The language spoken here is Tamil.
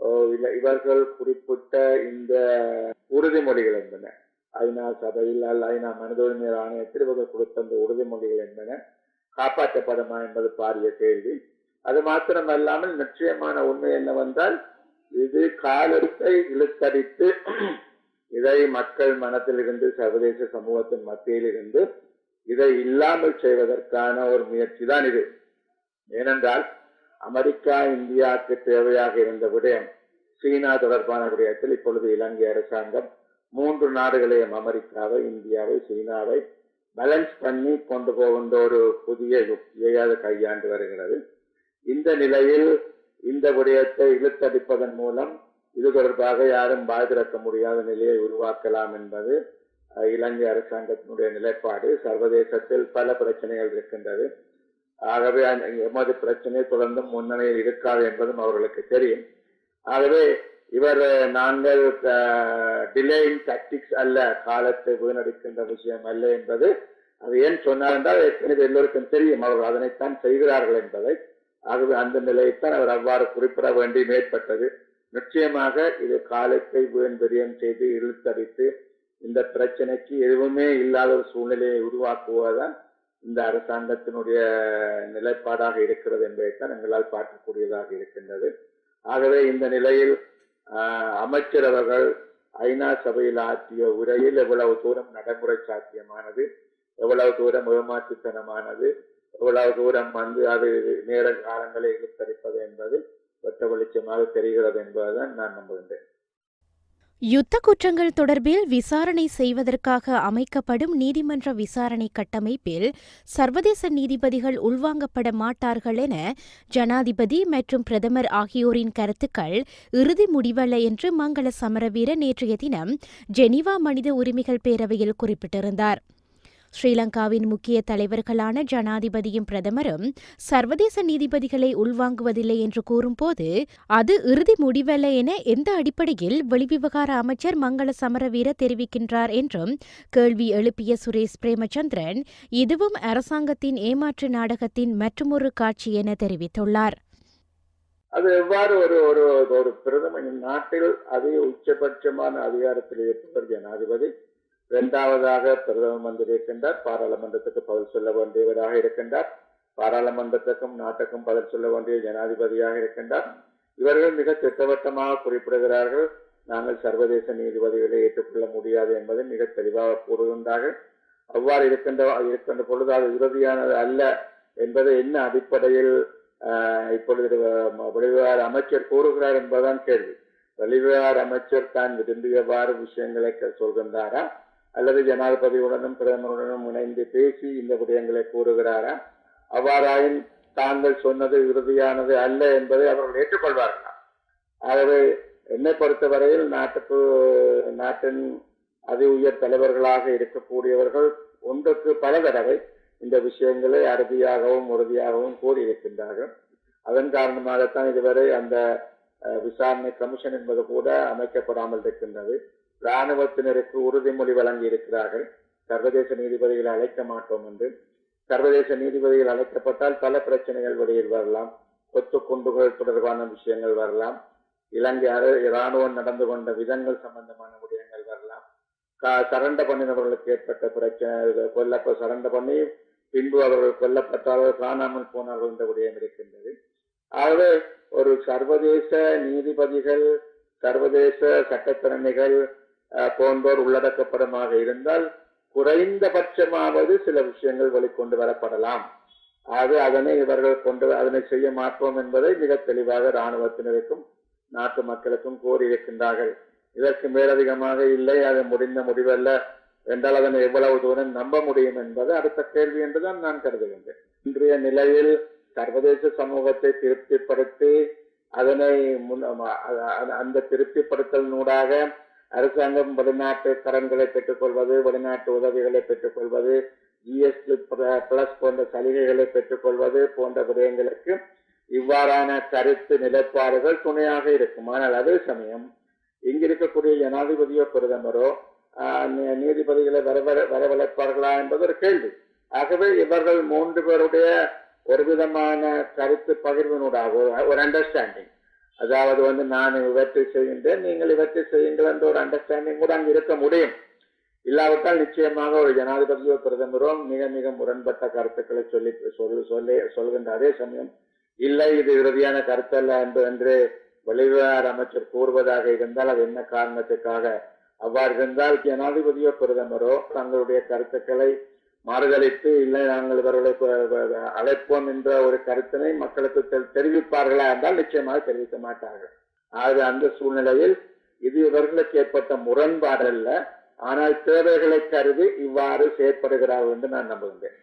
ஓ, இல்ல- இவர்கள் குறிப்பிட்ட இந்த உறுதிமொழிகள் என்பன. ஐநா சபையில் அல்ல ஐநா மனித உரிமை ஆணையத்தில் இவர்கள் கொடுத்த அந்த உறுதிமொழிகள் என்பன காப்பாற்றப்படுமா என்பது பாரிய கேள்வி. அது மாத்திரமல்லாமல் நிச்சயமான உண்மை என்னவென்றால் இது காலத்தை இழுத்தடித்து இதை மக்கள் மனத்திலிருந்து சர்வதேச சமூகத்தின் மத்தியிலிருந்து இதை இல்லாமல் செய்வதற்கான ஒரு முயற்சி தான் இது. ஏனென்றால் அமெரிக்கா இந்தியாவுக்கு தேவையாக இருந்த விடயம் சீனா தொடர்பான விடயத்தில் இப்பொழுது இலங்கை அரசாங்கம் மூன்று நாடுகளையும் அமெரிக்காவை இந்தியாவை சீனாவை பேலன்ஸ் பண்ணி கொண்டு போகின்ற ஒரு புதிய யுக்தியை அது கையாண்டு வருகிறது. இந்த நிலையில் இந்த விடயத்தை இழுத்தடிப்பதன் மூலம் இது தொடர்பாக யாரும் பாதிரக்க முடியாத நிலையை உருவாக்கலாம் என்பது இலங்கை அரசாங்கத்தினுடைய நிலைப்பாடு. சர்வதேசத்தில் பல பிரச்சனைகள் இருக்கின்றது. ஆகவே எமது பிரச்சனை தொடர்ந்து முன்னணியில் இருக்காது என்பதும் அவர்களுக்கு தெரியும். ஆகவே இவர் நாங்கள் டிலேயிங் டாக்டிக்ஸ் அல்ல காலத்தை வீணடிக்கின்ற விஷயம் அல்ல என்பது அது ஏன் சொன்னார் என்றால் ஏற்கனவே எல்லோருக்கும் தெரியும் அவர்கள் அதனைத்தான் செய்கிறார்கள் என்பதை. ஆகவே அந்த நிலையைத்தான் அவர் அவ்வாறு குறிப்பிட வேண்டி மேற்பட்டது. நிச்சயமாக இது காலத்தை வீண்பிரியம் செய்து இழுத்தடித்து இந்த பிரச்சனைக்கு எதுவுமே இல்லாத ஒரு சூழ்நிலையை உருவாக்குவதுதான் இந்த அரசாங்கத்தினுடைய நிலைப்பாடாக இருக்கிறது என்பதைத்தான் எங்களால் பார்க்கக்கூடியதாக இருக்கின்றது. ஆகவே இந்த நிலையில் அமைச்சர் அவர்கள் ஐநா சபையில் ஆற்றிய உரையில் எவ்வளவு தூரம் நடைமுறை சாத்தியமானது எவ்வளவு தூரம் ஏமாற்றுத்தனமானது எவ்வளவு தூரம் வந்து அது நேர காலங்களை இழுத்தடிப்பது என்பது வெட்ட வெளிச்சமாக தெரிகிறது என்பதுதான் நான் நம்புகின்றேன். யுத்த குற்றங்கள் தொடர்பில் விசாரணை செய்வதற்காக அமைக்கப்படும் நீதிமன்ற விசாரணை கட்டமைப்பில் சர்வதேச நீதிபதிகள் உள்வாங்கப்பட மாட்டார்கள் என ஜனாதிபதி மற்றும் பிரதமர் ஆகியோரின் கருத்துக்கள் இறுதி முடிவல்ல என்று மங்கள சமரவீர நேற்றைய தினம் ஜெனீவா மனித உரிமைகள் பேரவையில் குறிப்பிட்டிருந்தார். ஸ்ரீலங்காவின் முக்கிய தலைவர்களான ஜனாதிபதியும் பிரதமரும் சர்வதேச நீதிபதிகளை உள்வாங்குவதில்லை என்று கூறும்போது அது இறுதி முடிவல்ல என எந்த அடிப்படையில் வெளிவிவகார அமைச்சர் மங்கள சமரவீர தெரிவிக்கின்றார் என்றும் கேள்வி எழுப்பிய சுரேஷ் பிரேமச்சந்திரன் இதுவும் அரசாங்கத்தின் ஏமாற்று நாடகத்தின் மற்றுமொரு காட்சி என தெரிவித்துள்ளார். அது எவ்வாறு ஒரு ஒரு ஒரு பிரதமர் நாட்டில் அதிக உச்சபட்சமான அதிகாரத்தில் இருப்பவர் ஜனாதிபதி? இரண்டாவதாக பிரதம மந்திரி இருக்கின்றார். பாராளுமன்றத்துக்கு பதில் சொல்ல வேண்டியவராக இருக்கின்றார். பாராளுமன்றத்துக்கும் நாட்டுக்கும் பதில் சொல்ல வேண்டிய ஜனாதிபதியாக இருக்கின்றார். இவர்கள் மிக திட்டவட்டமாக குறிப்பிடுகிறார்கள். நாங்கள் சர்வதேச நீதிபதிகளை ஏற்றுக்கொள்ள முடியாது என்பதை மிக தெளிவாக கூறுகின்றார்கள் அவ்வாறு இருக்கின்ற இருக்கின்ற பொழுது அது உறுதியானது அல்ல என்பதை என்ன அடிப்படையில் இப்பொழுது அஹ், வெளிவிவகார அமைச்சர் கூறுகிறார் என்பதுதான் கேள்வி. வெளிவிவகார அமைச்சர் தான் விரும்பியவாறு விஷயங்களை க- சொல்கின்றாரா? அல்லது ஜனாதிபதியுடனும் பிரதமருடனும் இணைந்து பேசி இந்த விடயங்களை கூறுகிறாரா? அவ்வாறாயின் தாங்கள் சொன்னது இறுதியானது அல்ல என்பதை அவர்கள் ஏற்றுக்கொள்வார்களா? ஆகவே என்னை பொறுத்தவரையில் நாட்டுக்கு நாட்டின் அதி உயர் தலைவர்களாக இருக்கக்கூடியவர்கள் ஒன்றுக்கு பல தடவை இந்த விஷயங்களை அறுதியாகவும் உறுதியாகவும் கூறியிருக்கின்றார்கள். அதன் காரணமாகத்தான் இதுவரை அந்த விசாரணை கமிஷன் என்பது கூட அமைக்கப்படாமல் இருக்கின்றது. ராணுவத்தினருக்கு உறுதிமொழி வழங்கி இருக்கிறார்கள் சர்வதேச நீதிபதிகளை அழைக்க மாட்டோம் என்று. சர்வதேச நீதிபதிகள் அழைக்கப்பட்டால் பல பிரச்சனைகள் வெளியில் வரலாம். கொத்து குண்டுகள் தொடர்பான விஷயங்கள் வரலாம். இலங்கை அர- இராணுவம் நடந்து கொண்ட விதங்கள் சம்பந்தமான விடயங்கள் வரலாம். கா- சரண்ட பண்ணினவர்களுக்கு ஏற்பட்ட பிரச்சனை கொல்ல சரண்ட பண்ணி பின்பு அவர்கள் கொல்லப்பட்டார்கள் காணாமல் போனார்கள் என்ற விடயம் இருக்கின்றது. ஆகவே ஒரு சர்வதேச நீதிபதிகள் சர்வதேச சட்டத்திறமைகள் அஹ், போன்றோர் உள்ளடக்கப்படமாக இருந்தால் குறைந்தபட்சமாவது சில விஷயங்கள் வெளிக்கொண்டு வரப்படலாம். அது அதனை இவர்கள் கொண்டு அதனை செய்ய மாட்டோம் என்பதை மிக தெளிவாக இராணுவத்தினருக்கும் நாட்டு மக்களுக்கும் கோரியிருக்கின்றார்கள் இதற்கு மேலதிகமாக இல்லை அது முடிந்த முடிவல்ல. என்றால் அதனை எவ்வளவு தூரம் நம்ப முடியும் என்பது அடுத்த கேள்வி என்றுதான் நான் கருதுகின்றேன். இன்றைய நிலையில் சர்வதேச சமூகத்தை திருப்திப்படுத்தி அதனை முன் அ- அ- அந்த திருப்திப்படுத்தலினூடாக அரசாங்கம் வெளிநாட்டு கடன்களை பெற்றுக்கொள்வது வெளிநாட்டு உதவிகளை பெற்றுக்கொள்வது ஜிஎஸ்டி பிளஸ் போன்ற சலுகைகளை பெற்றுக்கொள்வது போன்ற விடயங்களுக்கு இவ்வாறான கருத்து நிலைப்பாடுகள் துணையாக இருக்கும். ஆனால் அதே சமயம் இங்க இருக்கக்கூடிய ஜனாதிபதியோ பிரதமரோ ஆஹ், நீதிபதிகளை வரவர வரவழைப்பார்களா என்பது ஒரு கேள்வி. ஆகவே இவர்கள் மூன்று பேருடைய ஒரு விதமான கருத்து பகிர்வினூடாக ஒரு- அண்டர்ஸ்டாண்டிங் அதாவது வந்து நான் இவற்றை செய்கின்றேன் நீங்கள் இவற்றை செய்யுங்கள் என்ற ஒரு அண்டர்ஸ்டாண்டிங் கூட அங்கு இருக்க முடியும். இல்லாவிட்டால் நிச்சயமாக ஒரு ஜனாதிபதியோ பிரதமரோ மிக மிக முரண்பட்ட கருத்துக்களை சொல்லி சொல்லி சொல்லி சொல்கின்ற அதே சமயம் இல்லை இது இறுதியான கருத்தல்ல என்று என்று வெளிவிவகார அமைச்சர் கூறுவதாக இருந்தால் அது என்ன காரணத்துக்காக? அவ்வாறு இருந்தால் ஜனாதிபதியோ பிரதமரோ தங்களுடைய கருத்துக்களை மாறுதலித்து இல்லை நாங்கள் இவர்களை அழைப்போம் என்ற ஒரு கருத்தினை மக்களுக்கு தெரிவிப்பார்களா என்றால் நிச்சயமாக தெரிவிக்க மாட்டார்கள். ஆக அந்த சூழ்நிலையில் இது இவர்களுக்கு ஏற்பட்ட முரண்பாடல்ல. ஆனால் தேவைகளை கருதி இவ்வாறு செயற்படுகிறார்கள் என்று நான் நம்புகின்றேன்.